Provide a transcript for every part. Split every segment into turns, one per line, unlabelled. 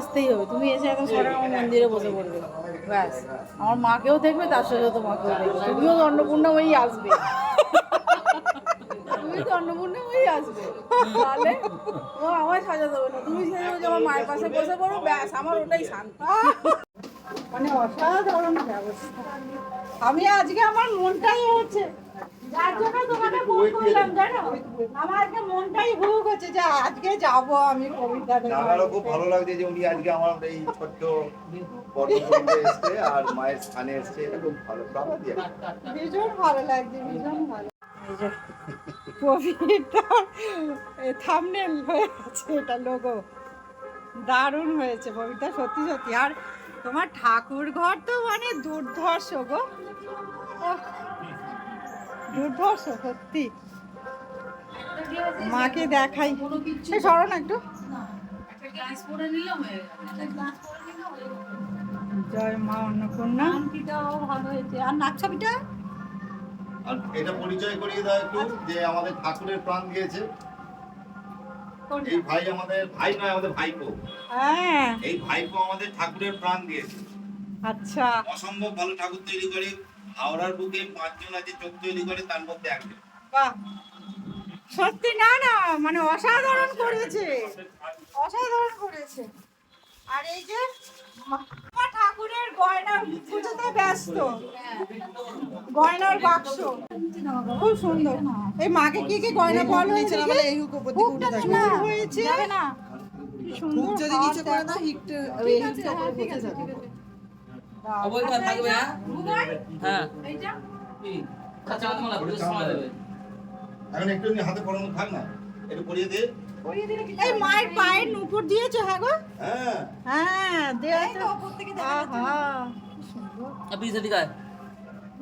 আসতেই হবে। তুমি এসে এখন সরে আমার মন্দিরে বসে পড়বে। ব্যাস। আমার মাকেও দেখবে, তার সাথে তো মাকেও দেখবে। তুমিও তো অন্নপূর্ণাময়ী আসবে। তুমি তো অন্নপূর্ণাময়ী আসবে। তাহলে ও আমায় সাজাতে হবে না। তুমি সেজে আমার মায়ের পাশে বসে পড়ো, ব্যাস, আমার ওটাই শান্তি। মানে অসাধারণ ব্যবস্থা। আমি আজকে আমার মনটাই হচ্ছে যার জন্য তোমাকে ফোন করলাম জানো? আমার আজকে মনটাই হুক হচ্ছে যে আজকে যাব আমি কবিতা
আমারও খুব ভালো লাগছে যে উনি আজকে আমার এই ছোট্ট এসছে আর মায়ের স্থানে এসছে। এটা খুব ভালো প্রাপ্তি
ভীষণ ভালো লাগছে ভীষণ ভালো। এই কবিতা থামনেল হয়ে গেছে এটা লোগো দারুণ হয়েছে কবিতা সত্যি সত্যি। আর তোমার ঠাকুর ঘর তো মানে দুর্ধর্ষ গো। দুর্ধর্ষ সত্যি। মাকে দেখাই। এই সরো না একটু। জয় মা অন্নপূর্ণা। ভালো হয়েছে আর নাকছাবিটা
আর এটা পরিচয় করিয়ে দাও একটু যে আমাদের ঠাকুরের প্রাণ দিয়েছে এই ভাই আমাদের ভাই নয় আমাদের ভাইপো।
হ্যাঁ।
এই ভাইপো আমাদের ঠাকুরের প্রাণ দিয়েছে।
আচ্ছা।
অসম্ভব ভালো ঠাকুর তৈরি করে। হাওড়ার বুকে পাঁচজন আছে চোখ তৈরি করে তার মধ্যে একজন।
বাহ। সত্যি না না মানে অসাধারণ করেছে। অসাধারণ করেছে। আর এই যে ঠাকুরের গয়না পুজোতে ব্যস্ত। গয়নার বাক্স। খুব সুন্দর। এই মাকে কি কি গয়না পরা হয়েছে?
বলে এই হুক উপর দিকে
হুকটা
উঠে
তো
থাকবে।
না হয়েছে না। কি সুন্দর।
যদি নিচে করে
দেখো।
দাও হিকটা
ঠিক আছে,
অবৈধ থাকবে হ্যাঁ। হ্যাঁ
এইটা?
কি মালা পুজোর সময় দেবে।
এখন একটু হাতে পড়ানো থাক না একটু পরিয়ে দে।
এই মায়ের পায়ের নুপুর দিয়েছে হ্যাঁ গো?
হ্যাঁ।
হ্যাঁ।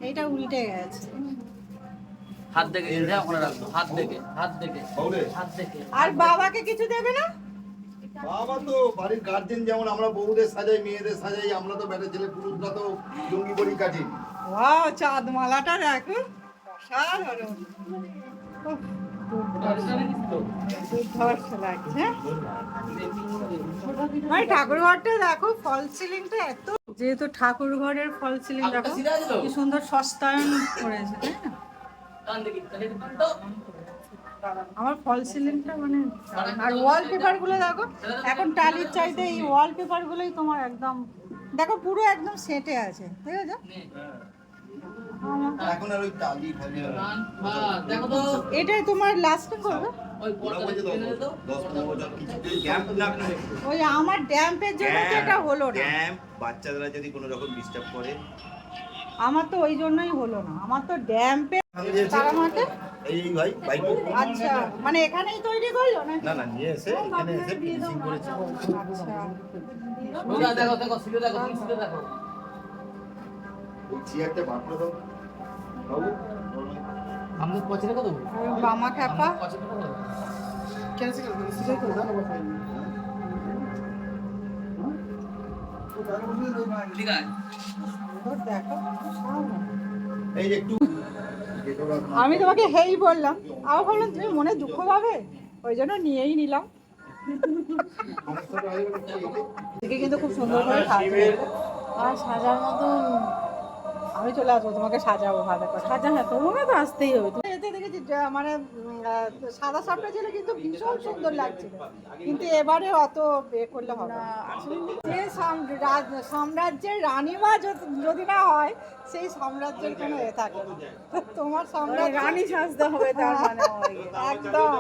এইটা উল্টে গেছে।
হাত দেখে ওখানে হাত দেখে হাত দেখে। হাত দেখে।
আর বাবাকে কিছু দেবে না?
বাবা তো বাড়ির গার্জেন যেমন আমরা বউদের সাজাই মেয়েদের সাজাই আমরা তো বেটা ছেলে পুরুষরা তো লুঙ্গি পরি কাটি।
ওয়াও চাঁদ মালাটা দেখো অসাধারণ। ঠাকুর ঘরটা দেখো ফল সিলিংটা এত। যেহেতু ঠাকুর ঘরের ফল সিলিং দেখো কি সুন্দর সস্তায়ন করেছে তাই না? আমার ফল সিলিংটা মানে আর ওয়াল পেপারগুলো দেখো এখন টালির চাইতে এই ওয়াল পেপার গুলোই তোমার একদম দেখো পুরো একদম সেটে আছে ঠিক আছে? এটাই তোমার লাস্টিং করবে?
ওই
আমার ড্যাম্পের জন্য এটা হলো না।
বাচ্চারা যদি কোনো রকম ডিস্টার্ব করে।
আমার তো ওই জন্যই হলো না। আমার তো ড্যাম্পে তারা মাঠে
এই এই ভাই ভাই
আচ্ছা মানে এখানেই তৈরি করল না
না না নিয়ে এসে এখানে এসে ফিনিশিং করেছে।
আচ্ছা।
দেখো দেখো সিলে দেখো সিলে দেখো।
ওই চেয়ারটা বার করে দাও। বাবু
আমাদের পছন্দ কত?
বামা খ্যাপা।
ক্যান্সেল করে দাও
ঠিক আছে।
দেখো
এই যে একটু
আমি তোমাকে হেই বললাম। আবার বললাম তুমি মনে দুঃখ পাবে? ওই জন্য নিয়েই নিলাম। কিন্তু খুব সুন্দর করে সাজার মতন আমি চলে আসব তোমাকে সাজাবো ভালো করে। সাজা হ্যাঁ তোমাকে তো আসতেই হবে। তুমি এতে দেখেছি যে মানে সাদা সাপটা ছিল কিন্তু ভীষণ সুন্দর লাগছিল। কিন্তু এবারে অত এ করলে হবে না। আসলে যে সাম্রাজ্যের রানীমা যদি- যদি না হয় সেই সাম্রাজ্যের কোনো এ থাকে না। তোমার সাম্রাজ্য রানী সাজতে হবে তার মানে একদম।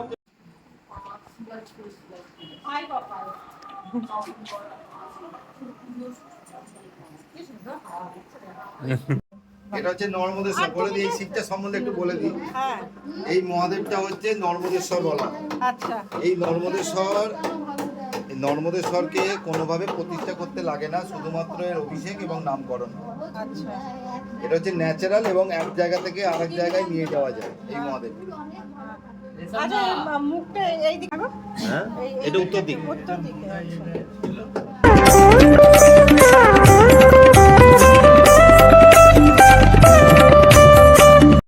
এটা হচ্ছে নর্মদেশ্বর বলে দিই এই শিবটা সম্বন্ধে একটু বলে দিই।
হ্যাঁ।
এই মহাদেবটা হচ্ছে নর্মদেশ্বর বলা
আচ্ছা।
এই নর্মদেশ্বর এই নর্মদেশ্বরকে কোনোভাবে প্রতিষ্ঠা করতে লাগে না শুধুমাত্র এর অভিষেক এবং নামকরণ।
আচ্ছা।
এটা হচ্ছে ন্যাচারাল এবং এক জায়গা থেকে আরেক জায়গায় নিয়ে যাওয়া যায় এই মহাদেব।
আচ্ছা এই মুখটা এই দিকে
হ্যাঁ? এটা উত্তর দিক।
উত্তর দিকে আচ্ছা।